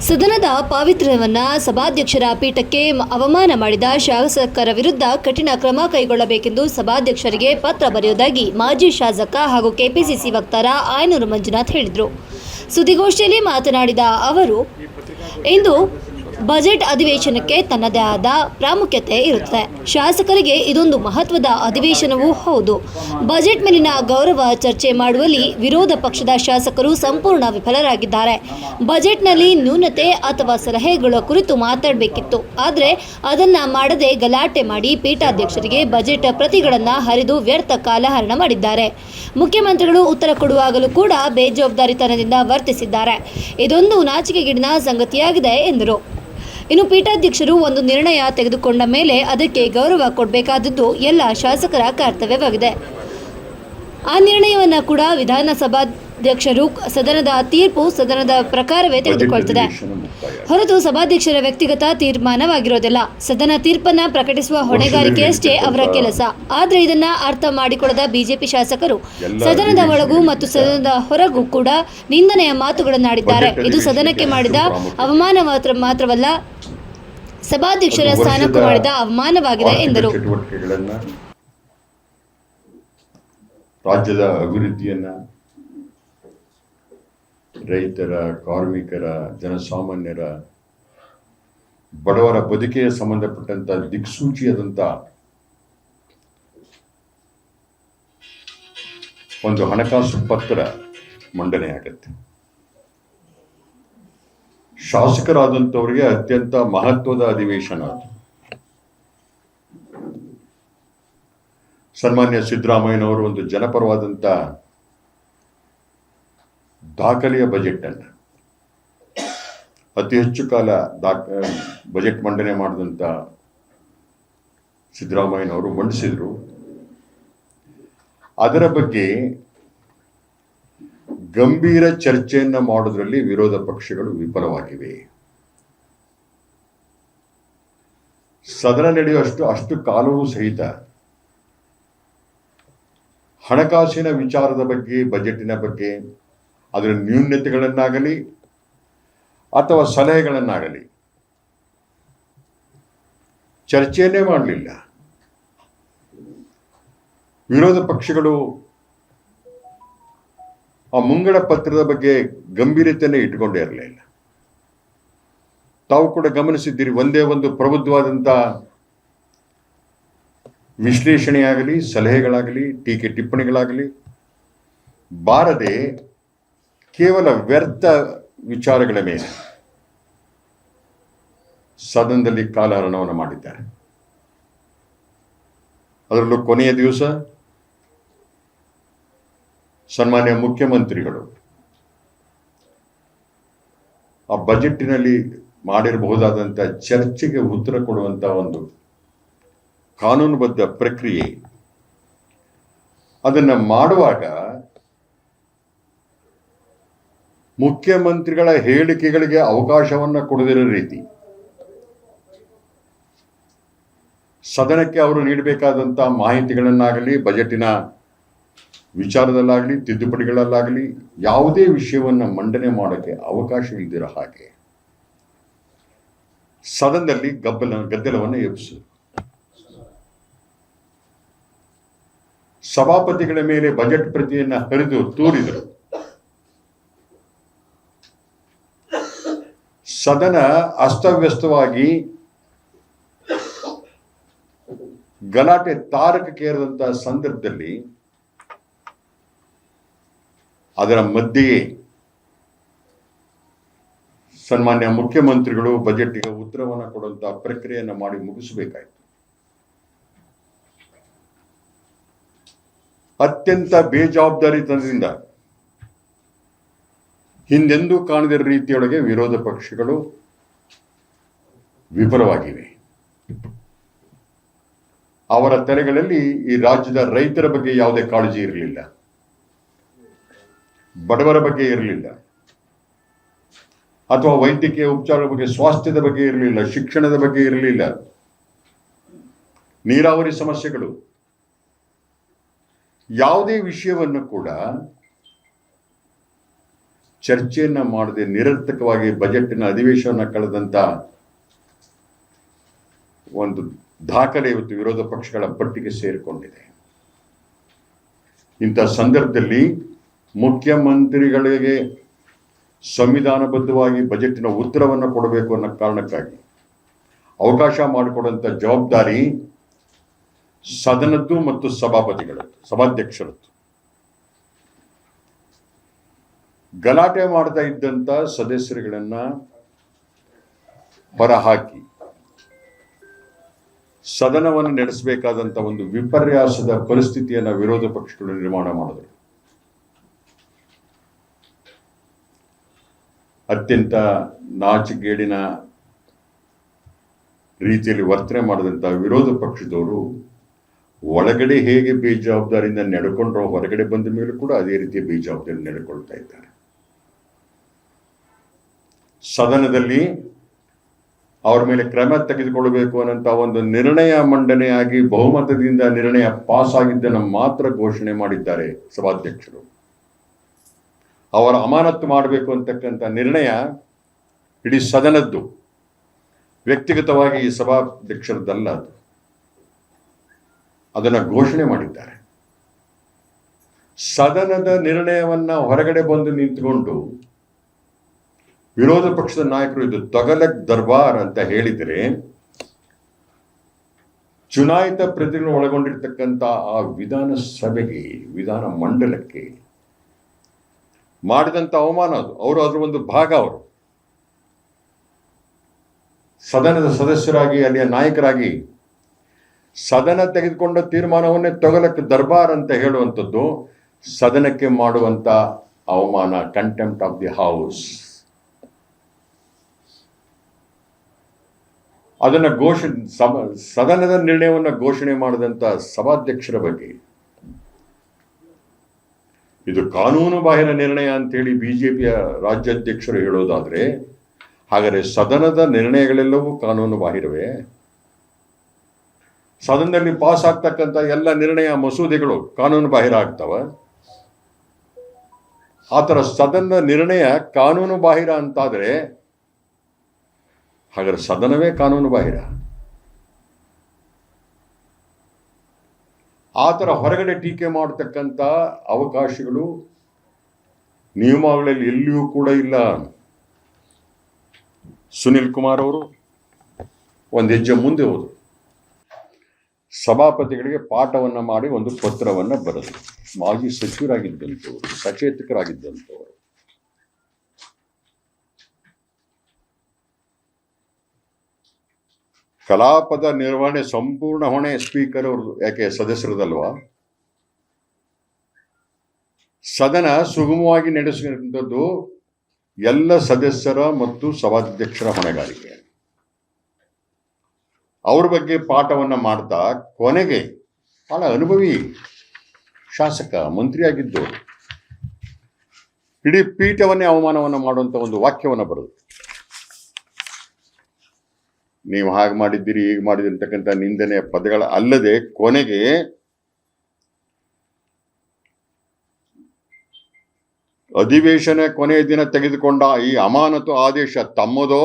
ಸದನದ ಪಾವಿತ್ರ್ಯವನ್ನು ಸಭಾಧ್ಯಕ್ಷರ ಪೀಠಕ್ಕೆ ಅವಮಾನ ಮಾಡಿದ ಶಾಸಕರ ವಿರುದ್ಧ ಕಠಿಣ ಕ್ರಮ ಕೈಗೊಳ್ಳಬೇಕೆಂದು ಸಭಾಧ್ಯಕ್ಷರಿಗೆ ಪತ್ರ ಬರೆಯುವುದಾಗಿ ಮಾಜಿ ಶಾಸಕ ಹಾಗೂ ಕೆಪಿಸಿಸಿ ವಕ್ತಾರ ಆಯನೂರು ಮಂಜುನಾಥ್ ಹೇಳಿದರು. ಸುದ್ದಿಗೋಷ್ಠಿಯಲ್ಲಿ ಮಾತನಾಡಿದ ಅವರು, ಇಂದು ಬಜೆಟ್ ಅಧಿವೇಶನಕ್ಕೆ ತನ್ನದೇ ಆದ ಪ್ರಾಮುಖ್ಯತೆ ಇರುತ್ತದೆ. ಶಾಸಕರಿಗೆ ಇದೊಂದು ಮಹತ್ವದ ಅಧಿವೇಶನವೂ ಹೌದು. ಬಜೆಟ್ ಮೇಲಿನ ಗೌರವ ಚರ್ಚೆ ಮಾಡುವಲ್ಲಿ ವಿರೋಧ ಪಕ್ಷದ ಶಾಸಕರು ಸಂಪೂರ್ಣ ವಿಫಲರಾಗಿದ್ದಾರೆ. ಬಜೆಟ್ನಲ್ಲಿ ನ್ಯೂನತೆ ಅಥವಾ ಸಲಹೆಗಳ ಕುರಿತು ಮಾತಾಡಬೇಕಿತ್ತು. ಆದರೆ ಅದನ್ನ ಮಾಡದೆ ಗಲಾಟೆ ಮಾಡಿ ಪೀಠಾಧ್ಯಕ್ಷರಿಗೆ ಬಜೆಟ್ ಪ್ರತಿಗಳನ್ನು ಹರಿದು ವ್ಯರ್ಥ ಕಾಲಹರಣ ಮಾಡಿದ್ದಾರೆ. ಮುಖ್ಯಮಂತ್ರಿಗಳು ಉತ್ತರ ಕೊಡುವಾಗಲೂ ಕೂಡ ಬೇಜವಾಬ್ದಾರಿತನದಿಂದ ವರ್ತಿಸಿದ್ದಾರೆ. ಇದೊಂದು ನಾಚಿಕೆಗಿಡಿನ ಸಂಗತಿಯಾಗಿದೆ ಎಂದರು. ಇನ್ನು ಪೀಠಾಧ್ಯಕ್ಷರು ಒಂದು ನಿರ್ಣಯ ತೆಗೆದುಕೊಂಡ ಮೇಲೆ ಅದಕ್ಕೆ ಗೌರವ ಕೊಡಬೇಕಾದದ್ದು ಎಲ್ಲ ಶಾಸಕರ ಕರ್ತವ್ಯವಾಗಿದೆ. ಆ ನಿರ್ಣಯವನ್ನು ಕೂಡ ವಿಧಾನಸಭಾಧ್ಯಕ್ಷರು ಸದನದ ತೀರ್ಪು ಸದನದ ಪ್ರಕಾರವೇ ತೆಗೆದುಕೊಳ್ತದೆ. ಹೊರತು ಸಭಾಧ್ಯಕ್ಷರ ವ್ಯಕ್ತಿಗತ ತೀರ್ಮಾನವಾಗಿರೋದಿಲ್ಲ. ಸದನ ತೀರ್ಪನ್ನ ಪ್ರಕಟಿಸುವ ಹೊಣೆಗಾರಿಕೆಯಷ್ಟೇ ಅವರ ಕೆಲಸ. ಆದ್ರೆ ಇದನ್ನ ಅರ್ಥ ಮಾಡಿಕೊಳ್ಳದ ಬಿಜೆಪಿ ಶಾಸಕರು ಸದನದ ಒಳಗೂ ಮತ್ತು ಸದನದ ಹೊರಗೂ ಕೂಡ ನಿಂದನೆಯ ಮಾತುಗಳನ್ನಾಡಿದ್ದಾರೆ ಇದು ಸದನಕ್ಕೆ ಮಾಡಿದ ಅವಮಾನ ಮಾತ್ರ ಮಾತ್ರವಲ್ಲ ಸಭಾಧ್ಯಕ್ಷರ ಸ್ಥಾನಕ್ಕೂ ಮಾಡಿದ ಅವಮಾನವಾಗಿದೆ ಎಂದರು. ರಾಜ್ಯದ ಅಭಿವೃದ್ಧಿಯನ್ನ ರೈತರ, ಕಾರ್ಮಿಕರ, ಜನಸಾಮಾನ್ಯರ, ಬಡವರ ಬದುಕಿಗೆ ಸಂಬಂಧಪಟ್ಟಂತ ದಿಕ್ಸೂಚಿಯಾದಂತ ಒಂದು ಹಣಕಾಸು ಪತ್ರ ಮಂಡನೆ ಆಗತ್ತೆ. ಶಾಸಕರಾದಂಥವರಿಗೆ ಅತ್ಯಂತ ಮಹತ್ವದ ಅಧಿವೇಶನ ಅದು. ಸನ್ಮಾನ್ಯ ಸಿದ್ದರಾಮಯ್ಯನವರು ಒಂದು ಜನಪರವಾದಂಥ ದಾಖಲೆಯ ಬಜೆಟ್ ಅನ್ನು ಅತಿ ಹೆಚ್ಚು ಕಾಲ ದಾಖ ಬಜೆಟ್ ಮಂಡನೆ ಮಾಡಿದಂಥ ಸಿದ್ದರಾಮಯ್ಯನವರು ಮಂಡಿಸಿದರು. ಅದರ ಬಗ್ಗೆ ಗಂಭೀರ ಚರ್ಚೆಯನ್ನು ಮಾಡೋದ್ರಲ್ಲಿ ವಿರೋಧ ಪಕ್ಷಗಳು ವಿಫಲವಾಗಿವೆ. ಸದನ ನಡೆಯುವಷ್ಟು, ಅಷ್ಟು ಕಾಲವೂ ಸಹಿತ ಹಣಕಾಸಿನ ವಿಚಾರದ ಬಗ್ಗೆ ಬಜೆಟಿನ ಬಗ್ಗೆ ಅದರ ನ್ಯೂನ್ಯತೆಗಳನ್ನಾಗಲಿ ಅಥವಾ ಸಲಹೆಗಳನ್ನಾಗಲಿ ಚರ್ಚೆಯನ್ನೇ ಮಾಡಲಿಲ್ಲ. ವಿರೋಧ ಪಕ್ಷಗಳು ಆ ಮುಂಗಡ ಪತ್ರದ ಬಗ್ಗೆ ಗಂಭೀರತೆಯನ್ನೇ ಇಟ್ಟುಕೊಂಡೇ ಇರಲಿಲ್ಲ ತಾವು ಕೂಡ ಗಮನಿಸಿದ್ದೀರಿ, ಒಂದೇ ಒಂದು ಪ್ರಬುದ್ಧವಾದಂಥ ವಿಶ್ಲೇಷಣೆಯಾಗಲಿ, ಸಲಹೆಗಳಾಗಲಿ, ಟೀಕೆ ಟಿಪ್ಪಣಿಗಳಾಗಲಿ, ಬಾರದೆ ಕೇವಲ ವ್ಯರ್ಥ ವಿಚಾರಗಳ ಮೇಲೆ ಸದನದಲ್ಲಿ ಕಾಲಹರಣವನ್ನು ಮಾಡಿದ್ದಾರೆ. ಅದರಲ್ಲೂ ಕೊನೆಯ ದಿವಸ ಸನ್ಮಾನ್ಯ ಮುಖ್ಯಮಂತ್ರಿಗಳು ಆ ಬಜೆಟ್ಟಿನಲ್ಲಿ ಮಾಡಿರಬಹುದಾದಂಥ ಚರ್ಚೆಗೆ ಉತ್ತರ ಕೊಡುವಂಥ ಒಂದು ಕಾನೂನುಬದ್ಧ ಪ್ರಕ್ರಿಯೆ ಅದನ್ನ ಮಾಡುವಾಗ ಮುಖ್ಯಮಂತ್ರಿಗಳ ಹೇಳಿಕೆಗಳಿಗೆ ಅವಕಾಶವನ್ನ ಕೊಡದಿರೋ ರೀತಿ. ಸದನಕ್ಕೆ ಅವರು ನೀಡಬೇಕಾದಂಥ ಮಾಹಿತಿಗಳನ್ನಾಗಲಿ, ಬಜೆಟಿನ ವಿಚಾರದಲ್ಲಾಗಲಿ, ತಿದ್ದುಪಡಿಗಳಲ್ಲಾಗಲಿ ಯಾವುದೇ ವಿಷಯವನ್ನು ಮಂಡನೆ ಮಾಡೋಕ್ಕೆ ಅವಕಾಶ ಇಲ್ದಿರೋ ಹಾಗೆ ಸದನದಲ್ಲಿ ಗಬ್ಬಲ, ಗದ್ದಲವನ್ನು ಎಬ್ಸು ಸಭಾಪತಿಗಳ ಮೇಲೆ ಬಜೆಟ್ ಪ್ರತಿಯನ್ನು ಹರಿದು ತೂರಿದರು. ಸದನ ಅಸ್ತವ್ಯಸ್ತವಾಗಿ ಗಲಾಟೆ ಕೇರದಂತ ಸಂದರ್ಭದಲ್ಲಿ ಅದರ ಮಧ್ಯೆಯೇ ಸನ್ಮಾನ್ಯ ಮುಖ್ಯಮಂತ್ರಿಗಳು ಬಜೆಟ್ಗೆ ಉತ್ತರವನ್ನು ಕೊಡುವಂತಹ ಪ್ರಕ್ರಿಯೆಯನ್ನು ಮಾಡಿ ಮುಗಿಸಬೇಕಾಯಿತು. ಅತ್ಯಂತ ಬೇಜವಾಬ್ದಾರಿತನದಿಂದ ಹಿಂದೆಂದೂ ಕಾಣದಿರೋ ರೀತಿಯೊಳಗೆ ವಿರೋಧ ಪಕ್ಷಗಳು ವಿಫಲವಾಗಿವೆ. ಅವರ ತಲೆಗಳಲ್ಲಿ ಈ ರಾಜ್ಯದ ರೈತರ ಬಗ್ಗೆ ಯಾವುದೇ ಕಾಳಜಿ ಇರಲಿಲ್ಲ. ಬಡವರ ಬಗ್ಗೆ ಇರಲಿಲ್ಲ. ಅಥವಾ ವೈದ್ಯಕೀಯ ಉಪಚಾರದ ಬಗ್ಗೆ, ಸ್ವಾಸ್ಥ್ಯದ ಬಗ್ಗೆ ಇರಲಿಲ್ಲ, ಶಿಕ್ಷಣದ ಬಗ್ಗೆ ಇರಲಿಲ್ಲ. ನೀರಾವರಿ ಸಮಸ್ಯೆಗಳು. ಯಾವುದೇ ವಿಷಯವನ್ನು ಕೂಡ ಚರ್ಚೆಯನ್ನ ಮಾಡದೆ ನಿರರ್ಥಕವಾಗಿ ಬಜೆಟ್ನ ಅಧಿವೇಶನ ಕಳೆದಂತ ಒಂದು ದಾಖಲೆ ಇವತ್ತು ವಿರೋಧ ಪಕ್ಷಗಳ ಪಟ್ಟಿಗೆ ಸೇರಿಕೊಂಡಿದೆ. ಇಂಥ ಸಂದರ್ಭದಲ್ಲಿ ಮುಖ್ಯಮಂತ್ರಿಗಳಿಗೆ ಸಂವಿಧಾನಬದ್ಧವಾಗಿ ಬಜೆಟ್ನ ಉತ್ತರವನ್ನು ಕೊಡಬೇಕು ಅನ್ನೋ ಕಾರಣಕ್ಕಾಗಿ ಅವಕಾಶ ಮಾಡಿಕೊಡುವಂಥ ಜವಾಬ್ದಾರಿ ಸದನದ್ದು ಮತ್ತು ಸಭಾಪತಿಗಳದ್ದು, ಸಭಾಧ್ಯಕ್ಷರದ್ದು. ಗಲಾಟೆ ಮಾಡ್ತಾ ಇದ್ದಂಥ ಸದಸ್ಯರುಗಳನ್ನ ಹೊರಹಾಕಿ. ಸದನವನ್ನು ನಡೆಸಬೇಕಾದಂಥ ಒಂದು ವಿಪರ್ಯಾಸದ ಪರಿಸ್ಥಿತಿಯನ್ನು ವಿರೋಧ ಪಕ್ಷಗಳು ನಿರ್ಮಾಣ ಮಾಡಿದ್ರು. ಅತ್ಯಂತ ನಾಚಿಗೇಡಿನ ರೀತಿಯಲ್ಲಿ ವರ್ತನೆ ಮಾಡಿದಂಥ ವಿರೋಧ ಪಕ್ಷದವರು ಒಳಗಡೆ ಹೇಗೆ ಬೇಜವಾಬ್ದಾರಿಯಿಂದ ನಡ್ಕೊಂಡ್ರೋ ಹೊರಗಡೆ ಬಂದ ಮೇಲೂ ಕೂಡ ಅದೇ ರೀತಿಯ ಬೇಜವಾಬ್ದಾರಿ ನಡ್ಕೊಳ್ತಾ ಇದ್ದಾರೆ. ಸದನದಲ್ಲಿ ಅವರ ಮೇಲೆ ಕ್ರಮ ತೆಗೆದುಕೊಳ್ಳಬೇಕು ಅನ್ನೋಂಥ ಒಂದು ನಿರ್ಣಯ ಮಂಡನೆಯಾಗಿ ಬಹುಮತದಿಂದ ನಿರ್ಣಯ ಪಾಸ್ ಆಗಿದ್ದನ್ನು ಮಾತ್ರ ಘೋಷಣೆ ಮಾಡಿದ್ದಾರೆ ಸಭಾಧ್ಯಕ್ಷರು. ಅವರ ಅಮಾನತ್ತು ಮಾಡಬೇಕು ಅಂತಕ್ಕಂಥ ನಿರ್ಣಯ ಇಡೀ ಸದನದ್ದು. ವ್ಯಕ್ತಿಗತವಾಗಿ ಈ ಸಭಾಧ್ಯಕ್ಷರದ್ದಲ್ಲ ಅದು. ಅದನ್ನು ಘೋಷಣೆ ಮಾಡಿದ್ದಾರೆ. ಸದನದ ನಿರ್ಣಯವನ್ನ ಹೊರಗಡೆ ಬಂದು ನಿಂತುಕೊಂಡು ವಿರೋಧ ಪಕ್ಷದ ನಾಯಕರು ಇದು ತಗಲಕ್ ದರ್ಬಾರ್ ಅಂತ ಹೇಳಿದರೆ, ಚುನಾಯಿತ ಪ್ರತಿನಿಧಿಗಳು ಒಳಗೊಂಡಿರ್ತಕ್ಕಂಥ ಆ ವಿಧಾನಸಭೆಗೆ, ವಿಧಾನ ಮಂಡಲಕ್ಕೆ ಮಾಡಿದಂಥ ಅವಮಾನ ಅದು. ಅವರು ಅದರ ಒಂದು ಭಾಗ ಅವರು. ಸದನದ ಸದಸ್ಯರಾಗಿ, ಅಲ್ಲಿಯ ನಾಯಕರಾಗಿ ಸದನ ತೆಗೆದುಕೊಂಡ ತೀರ್ಮಾನವನ್ನೇ ತಗಲಕ್ಕೆ ದರ್ಬಾರ್ ಅಂತ ಹೇಳುವಂಥದ್ದು ಸದನಕ್ಕೆ ಮಾಡುವಂಥ ಅವಮಾನ ಕಂಟೆಂಪ್ಟ್ ಆಫ್ ದಿ ಹೌಸ್ ಅದನ್ನ ಘೋಷ ಸದನದ ನಿರ್ಣಯವನ್ನು ಘೋಷಣೆ ಮಾಡಿದಂಥ ಸಭಾಧ್ಯಕ್ಷರ ಬಗ್ಗೆ. ಇದು ಕಾನೂನು ಬಾಹಿರ ನಿರ್ಣಯ ಅಂತೇಳಿ ಬಿಜೆಪಿಯ ರಾಜ್ಯಾಧ್ಯಕ್ಷರು ಹೇಳೋದಾದ್ರೆ, ಹಾಗಾದರೆ ಸದನದ ನಿರ್ಣಯಗಳೆಲ್ಲವೂ ಕಾನೂನು ಬಾಹಿರವೇ? ಸದನದಲ್ಲಿ ಪಾಸ್ ಆಗ್ತಕ್ಕಂಥ ಎಲ್ಲ ನಿರ್ಣಯ ಮಸೂದೆಗಳು ಕಾನೂನು ಬಾಹಿರ ಆಗ್ತವ? ಆ ಥರ ಸದನದ ನಿರ್ಣಯ ಕಾನೂನು ಬಾಹಿರ ಅಂತಾದರೆ ಹಾಗಾದ್ರೆ ಸದನವೇ ಕಾನೂನು ಬಾಹಿರ? ಆ ಥರ ಹೊರಗಡೆ ಟೀಕೆ ಮಾಡತಕ್ಕಂಥ ಅವಕಾಶಗಳು ನಿಯಮಾವಳಿಯಲ್ಲಿ ಎಲ್ಲಿಯೂ ಕೂಡ ಇಲ್ಲ. ಸುನಿಲ್ ಕುಮಾರ್ ಅವರು ಒಂದು ಹೆಜ್ಜೆ ಮುಂದೆ ಹೋದರು. ಸಭಾಪತಿಗಳಿಗೆ ಪಾಠವನ್ನು ಮಾಡಿ ಒಂದು ಪತ್ರವನ್ನು ಬರೆದರು. ಮಾಜಿ ಸಚಿವರಾಗಿದ್ದಂಥವರು ಸಚೇತಕರಾಗಿದ್ದಂಥವರು ಕಲಾಪದ ನಿರ್ವಹಣೆ ಸಂಪೂರ್ಣ ಹೊಣೆ ಸ್ಪೀಕರ್ ಅವ್ರದ್ದು, ಯಾಕೆ ಸದಸ್ಯರದಲ್ವಾ? ಸದನ ಸುಗಮವಾಗಿ ನಡೆಸುವಂಥದ್ದು ಎಲ್ಲ ಸದಸ್ಯರ ಮತ್ತು ಸಭಾಧ್ಯಕ್ಷರ ಹೊಣೆಗಾರಿಕೆ. ಅವ್ರ ಬಗ್ಗೆ ಪಾಠವನ್ನ ಮಾಡ್ತಾ ಕೊನೆಗೆ ಬಹಳ ಅನುಭವಿ ಶಾಸಕ, ಮಂತ್ರಿಯಾಗಿದ್ದು, ಇಡೀ ಪೀಠವನ್ನೇ ಅವಮಾನವನ್ನು ಮಾಡುವಂತ ಒಂದು ವಾಕ್ಯವನ್ನು ಬರೆದು. ನೀವು ಹಾಗೆ ಮಾಡಿದ್ದೀರಿ, ಹೀಗೆ ಮಾಡಿದ್ದೀರಿ ಅಂತಕ್ಕಂಥ ನಿಂದನೆಯ ಪದಗಳ ಅಲ್ಲದೆ ಕೊನೆಗೆ ಅಧಿವೇಶನ ಕೊನೆಯ ದಿನ ತೆಗೆದುಕೊಂಡ ಈ ಅಮಾನತು ಆದೇಶ ತಮ್ಮದೋ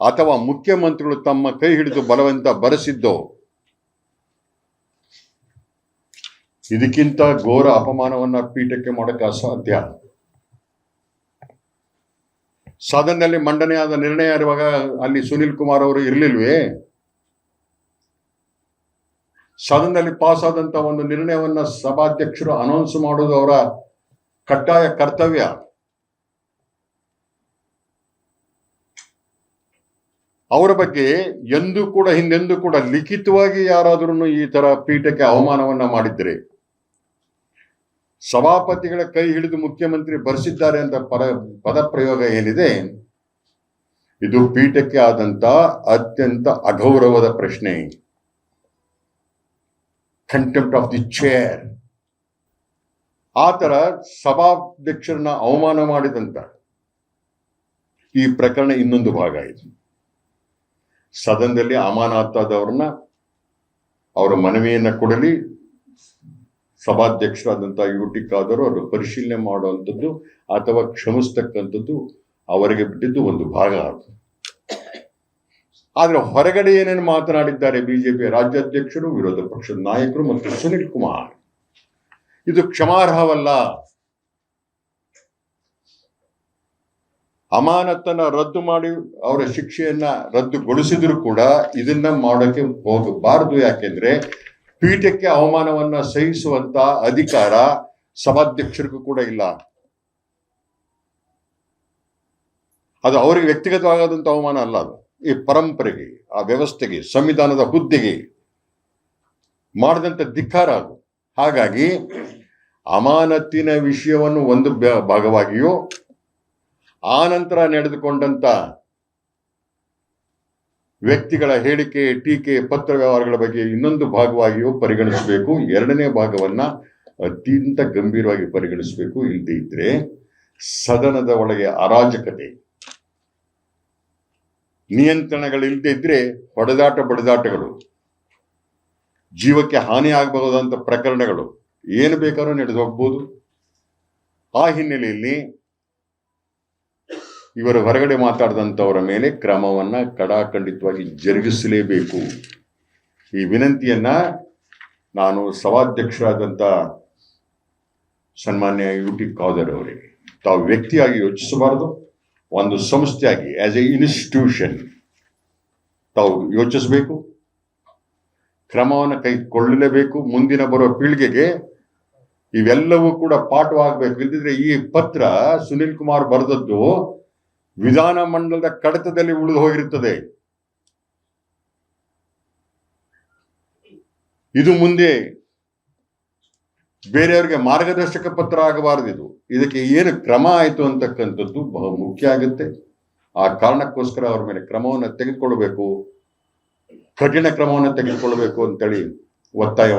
ಅಥವಾ ಮುಖ್ಯಮಂತ್ರಿಗಳು ತಮ್ಮ ಕೈ ಹಿಡಿದು ಬಲವಂತ ಬರೆಸಿದ್ದೋ? ಇದಕ್ಕಿಂತ ಘೋರ ಅಪಮಾನವನ್ನ ಪೀಠಕ್ಕೆ ಮಾಡಕ್ಕೆ ಅಸಾಧ್ಯ. ಸದನದಲ್ಲಿ ಮಂಡನೆಯಾದ ನಿರ್ಣಯ ಇರುವಾಗ ಅಲ್ಲಿ ಸುನಿಲ್ ಕುಮಾರ್ ಅವರು ಇರಲಿಲ್ವೇ? ಸದನದಲ್ಲಿ ಪಾಸ್ ಆದಂತ ಒಂದು ನಿರ್ಣಯವನ್ನ ಸಭಾಧ್ಯಕ್ಷರು ಅನೌನ್ಸ್ ಮಾಡೋದು ಅವರ ಕಡ್ಡಾಯ ಕರ್ತವ್ಯ. ಅವರ ಬಗ್ಗೆ ಎಂದೂ ಕೂಡ, ಹಿಂದೆಂದೂ ಕೂಡ ಲಿಖಿತವಾಗಿ ಯಾರಾದ್ರೂ ಈ ತರ ಪೀಠಕ್ಕೆ ಅವಮಾನವನ್ನ ಮಾಡಿದ್ರೆ ಸಭಾಪತಿಗಳ ಕೈ ಹಿಡಿದು ಮುಖ್ಯಮಂತ್ರಿ ಬರೆಸಿದ್ದಾರೆ ಅಂತ ಪದ ಪ್ರಯೋಗ ಏನಿದೆ? ಇದು ಪೀಠಕ್ಕೆ ಆದಂತ ಅತ್ಯಂತ ಅಗೌರವದ ಪ್ರಶ್ನೆ. ಕಂಟೆಂಪ್ಟ್ ಆಫ್ ದಿ ಚೇರ್ ಆ ತರ ಸಭಾಧ್ಯಕ್ಷರನ್ನ ಅವಮಾನ ಮಾಡಿದಂತ ಈ ಪ್ರಕರಣ ಇನ್ನೊಂದು ಭಾಗ ಇದು. ಸದನದಲ್ಲಿ ಅಮಾನತಾದವ್ರನ್ನ ಅವರ ಮನವಿಯನ್ನ ಕೊಡಲಿ ಸಭಾಧ್ಯಕ್ಷರಾದಂತಹ ಯು ಟಿ ಖಾದರ್ ಅವರು ಪರಿಶೀಲನೆ ಮಾಡುವಂಥದ್ದು ಅಥವಾ ಕ್ಷಮಿಸ್ತಕ್ಕಂಥದ್ದು ಅವರಿಗೆ ಬಿಟ್ಟಿದ್ದು ಒಂದು ಭಾಗ ಅದು. ಆದ್ರೆ ಹೊರಗಡೆ ಏನೇನು ಮಾತನಾಡಿದ್ದಾರೆ ಬಿಜೆಪಿ ರಾಜ್ಯಾಧ್ಯಕ್ಷರು, ವಿರೋಧ ಪಕ್ಷದ ನಾಯಕರು ಮತ್ತು ಸುನಿಲ್ ಕುಮಾರ್. ಇದು ಕ್ಷಮಾರ್ಹವಲ್ಲ. ಅಮಾನತನ್ನ ರದ್ದು ಮಾಡಿ ಅವರ ಶಿಕ್ಷೆಯನ್ನ ರದ್ದುಗೊಳಿಸಿದ್ರು ಕೂಡ ಇದನ್ನ ಮಾಡೋಕೆ ಹೋಗಬಾರದು. ಯಾಕೆಂದ್ರೆ ಪೀಠಕ್ಕೆ ಅವಮಾನವನ್ನ ಸಹಿಸುವಂತ ಅಧಿಕಾರ ಸಭಾಧ್ಯಕ್ಷರಿಗೂ ಕೂಡ ಇಲ್ಲ. ಅದು ಅವರಿಗೆ ವ್ಯಕ್ತಿಗತವಾಗದಂತ ಅವಮಾನ ಅಲ್ಲ ಅದು. ಈ ಪರಂಪರೆಗೆ, ಆ ವ್ಯವಸ್ಥೆಗೆ, ಸಂವಿಧಾನದ ಹುದ್ದೆಗೆ ಮಾಡಿದಂತ ಧಿಕ್ಕಾರ ಅದು. ಹಾಗಾಗಿ ಅಮಾನತ್ತಿನ ವಿಷಯವನ್ನು ಒಂದು ಭಾಗವಾಗಿಯೂ, ಆ ನಂತರ ನಡೆದುಕೊಂಡಂತ ವ್ಯಕ್ತಿಗಳ ಹೇಳಿಕೆ, ಟೀಕೆ ಪತ್ರ ವ್ಯವಹಾರಗಳ ಬಗ್ಗೆ ಇನ್ನೊಂದು ಭಾಗವಾಗಿಯೂ ಪರಿಗಣಿಸಬೇಕು. ಎರಡನೇ ಭಾಗವನ್ನ ಅತ್ಯಂತ ಗಂಭೀರವಾಗಿ ಪರಿಗಣಿಸಬೇಕು. ಇಲ್ಲದೆ ಇದ್ರೆ ಸದನದ ಒಳಗೆ ಅರಾಜಕತೆ ನಿಯಂತ್ರಣಗಳಿಲ್ಲದೆ ಇದ್ರೆ ಹೊಡೆದಾಟ ಬಡಿದಾಟಗಳು, ಜೀವಕ್ಕೆ ಹಾನಿ ಪ್ರಕರಣಗಳು, ಏನು ಬೇಕಾದ್ರೂ ನಡೆದು ಹೋಗ್ಬೋದು. ಆ ಹಿನ್ನೆಲೆಯಲ್ಲಿ ಇವರು ಹೊರಗಡೆ ಮಾತಾಡಿದಂಥವರ ಮೇಲೆ ಕ್ರಮವನ್ನ ಕಡಾಖಂಡಿತವಾಗಿ ಜರುಗಿಸಲೇಬೇಕು. ಈ ವಿನಂತಿಯನ್ನ ನಾನು ಸಭಾಧ್ಯಕ್ಷರಾದಂಥ ಸನ್ಮಾನ್ಯ ಯು ಟಿ ಖಾದರ್ ಅವರಿಗೆ ತಾವು ವ್ಯಕ್ತಿಯಾಗಿ ಯೋಚಿಸಬಾರದು, ಒಂದು ಸಂಸ್ಥೆಯಾಗಿ ಆಸ್ ಎ ಇನ್ಸ್ಟಿಟ್ಯೂಷನ್ ತಾವು ಯೋಚಿಸಬೇಕು, ಕ್ರಮವನ್ನು ಕೈಗೊಳ್ಳಲೇಬೇಕು ಮುಂದಿನ ಬರುವ ಪೀಳಿಗೆಗೆ ಇವೆಲ್ಲವೂ ಕೂಡ ಪಾಠವಾಗಬೇಕು. ಇಲ್ಲದಿದ್ರೆ ಈ ಪತ್ರ ಸುನಿಲ್ ಕುಮಾರ್ ಬರೆದದ್ದು ವಿಧಾನ ಮಂಡಲದ ಕಡತದಲ್ಲಿ ಉಳಿದು ಹೋಗಿರುತ್ತದೆ. ಇದು ಮುಂದೆ ಬೇರೆಯವರಿಗೆ ಮಾರ್ಗದರ್ಶಕ ಪತ್ರ ಆಗಬಾರದು ಇದು. ಇದಕ್ಕೆ ಏನು ಕ್ರಮ ಆಯಿತು ಅಂತಕ್ಕಂಥದ್ದು ಬಹು ಮುಖ್ಯ ಆಗುತ್ತೆ. ಆ ಕಾರಣಕ್ಕೋಸ್ಕರ ಅವರ ಮೇಲೆ ಕ್ರಮವನ್ನು ತೆಗೆದುಕೊಳ್ಬೇಕು ಕಠಿಣ ಕ್ರಮವನ್ನು ತೆಗೆದುಕೊಳ್ಬೇಕು ಅಂತೇಳಿ ಒತ್ತಾಯ